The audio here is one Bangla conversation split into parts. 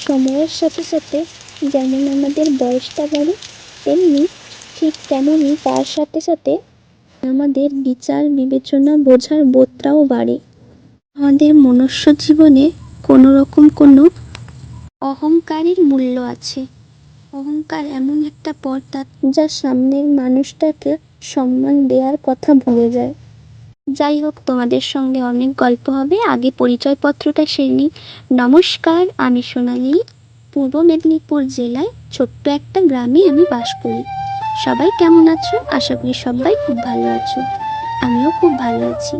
সময়ের সাথে সাথে যেমন আমাদের বয়সটা বাড়ে, তেমনি ঠিক তেমনই তার সাথে সাথে আমাদের বিচার, বিবেচনা, বোঝার বোধটাও বাড়ে। আমাদের মনুষ্য জীবনে কোনো রকম কোনো অহংকারের মূল্য আছে। অহংকার এমন একটা পর্দা যা সামনের মানুষটাকে সম্মান দেওয়ার কথা ভুলে যায়। যাই হোক, তোমাদের সঙ্গে অনেক গল্প হবে। আগে পরিচয়পত্রটা সেরে নমস্কার, আমি সোনালি। পূর্ব মেদিনীপুর জেলায় ছোট্ট একটা গ্রামে আমি বাস করি। সবাই কেমন আছো? আশা করি সবাই খুব ভালো আছো। আমিও খুব ভালো আছি।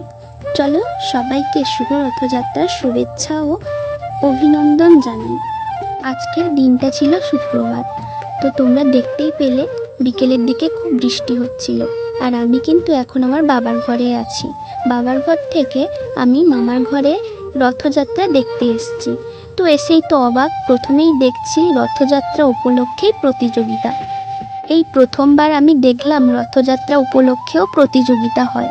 চলো সবাইকে শুভ রথযাত্রার শুভেচ্ছা ও অভিনন্দন জানাই। আজকের দিনটা ছিল শুক্রবার তো তোমরা দেখতেই পেলে বিকেলের দিকে খুব বৃষ্টি হচ্ছিল। আর আমি কিন্তু এখন আমার বাবার ঘরে আছি। বাবার ঘর থেকে আমি মামার ঘরে রথযাত্রা দেখতে এসেছি। তো এসেই তো অবাক, প্রথমেই দেখছি রথযাত্রা উপলক্ষে প্রতিযোগিতা। এই প্রথমবার আমি দেখলাম রথযাত্রা উপলক্ষেও প্রতিযোগিতা হয়।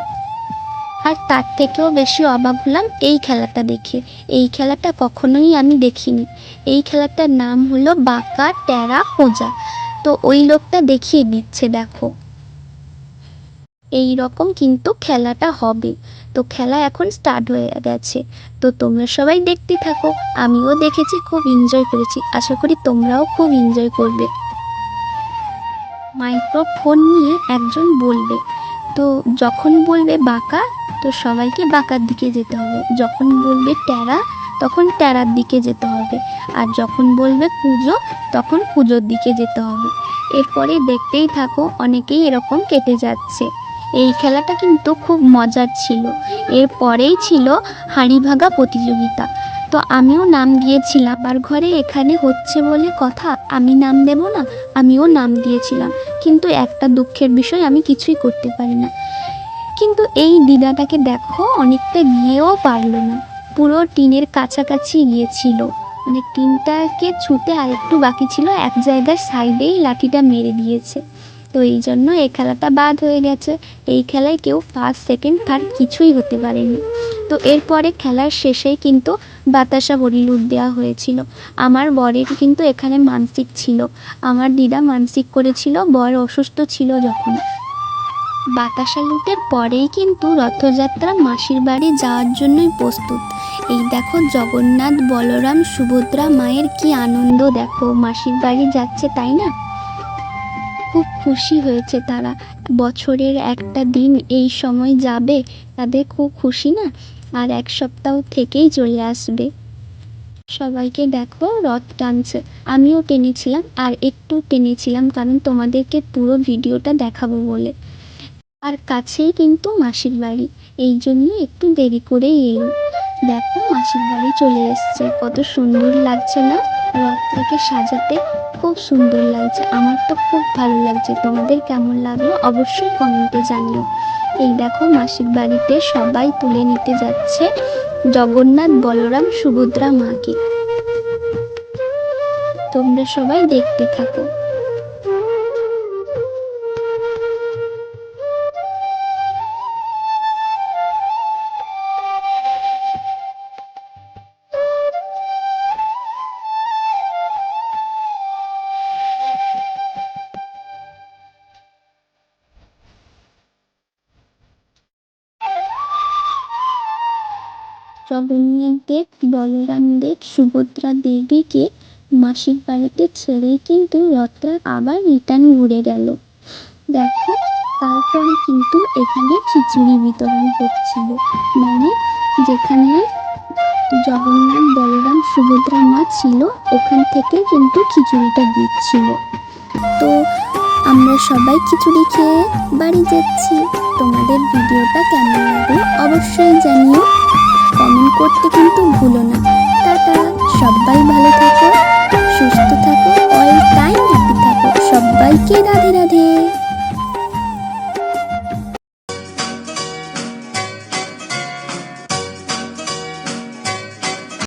আর তার থেকেও বেশি অবাক হলাম এই খেলাটা দেখে। এই খেলাটা কখনোই আমি দেখিনি। এই খেলাটার নাম হলো বাঁকা টেরা খোঁজা তো ওই লোকটা দেখিয়ে দিচ্ছে, দেখো। এই রকম কিন্তু খেলাটা হবে। তো খেলা এখন স্টার্ট হয়ে গেছে। তো তোমরা সবাই দেখতে থাকো। আমিও দেখেছি, খুব এনজয় করেছি। আশা করি তোমরাও খুব এনজয় করবে। মাইক্রোফোন নিয়ে একজন বলবে। তো যখন বলবে বাঁকা, তো সবাইকে বাঁকার দিকে যেতে হবে। যখন বলবে টেরা তখন টেরার দিকে যেতে হবে। আর যখন বলবে পুজো, তখন পুজোর দিকে যেতে হবে। এরপরে দেখতেই থাকো, অনেকেই এরকম কেটে যাচ্ছে। এই খেলাটা কিন্তু খুব মজার ছিল। এরপরেই ছিল হাঁড়ি ভাগা প্রতিযোগিতা। তো আমিও নাম দিয়েছিলাম। আর ঘরে এখানে হচ্ছে বলে কথা, আমি নাম দেব না, আমিও নাম দিয়েছিলাম। কিন্তু একটা দুঃখের বিষয়, আমি কিছুই করতে পারি না। কিন্তু এই দিদাটাকে দেখো, অনেকটা গিয়েও পারল না। পুরো টিনের কাছাকাছি গিয়েছিল মানে টিনটাকে ছুতে আর একটু বাকি ছিল, এক জায়গার সাইডেই লাঠিটা মেরে দিয়েছে। তো এই জন্য এই খেলাটা বাদ হয়ে গেছে। এই খেলায় কেউ ফার্স্ট সেকেন্ড থার্ড কিছুই হতে পারেনি। তো এরপরে খেলার শেষেই কিন্তু বাতাসা বড়িলুট দেওয়া হয়েছিল। আমার বরের কিন্তু এখানে মানসিক ছিল। আমার দিদা মানসিক করেছিল, বর অসুস্থ ছিল যখন। বাতাসা লুটের পরেই কিন্তু রথযাত্রা মাসির বাড়ি যাওয়ার জন্যই প্রস্তুত। এই দেখো জগন্নাথ, বলরাম, সুভদ্রা মায়ের কি আনন্দ দেখো। মাসির বাড়ি যাচ্ছে, তাই না? খুব খুশি হয়েছে তারা। বছরের একটা দিন এই সময় যাবে, তাদের খুব খুশি না? আর এক সপ্তাহ থেকেই চলে আসবে। সবাইকে দেখো, রথ টানছে। আমিও টেনেছিলাম, আর একটু টেনেছিলাম, কারণ তোমাদেরকে পুরো ভিডিওটা দেখাবো বলে। আর কাছেই কিন্তু মাসির বাড়ি। এই জন্য একটু দেরি করেই এলো। দেখো, মাসির বাড়ি চলে এসছে। কত সুন্দর লাগছে না? রথটাকে সাজাতে খুব সুন্দর লাগছে। আমার তো খুব ভালো লাগছে। তোমাদের কেমন লাগল অবশ্যই কমেন্টে জানিও। এই দেখো, মাসির বাড়িতে সবাই তুলে নিতে যাচ্ছে জগন্নাথ বলরাম সুভদ্রা মাকে। তোমরা সবাই দেখতে থাকো। বলরাম দেব সুভদ্রা দেবীকে মাসির বাড়িতে ছেড়ে কিন্তু রথটা আবার রিটার্ন ঘুরে গেল। দেখো, তারপরে কিন্তু এখানে খিচুড়ি বিতরণ করছিল মানে যেখানে জগন্নাথ, বলরাম, সুভদ্রা মা ছিল, ওখান থেকে কিন্তু খিচুড়িটা দিচ্ছিল। তো আমরা সবাই খিচুড়ি খেয়ে বাড়ি যাচ্ছি। তোমাদের ভিডিওটা কেমন লাগল অবশ্যই কমেন্ট করতে কিন্তু ভুলো না। টাটা, সবাই ভালো থাকো, সুস্থ থাকো অল টাইম হ্যাপি থাকো। সবাইকে রাধে রাধে।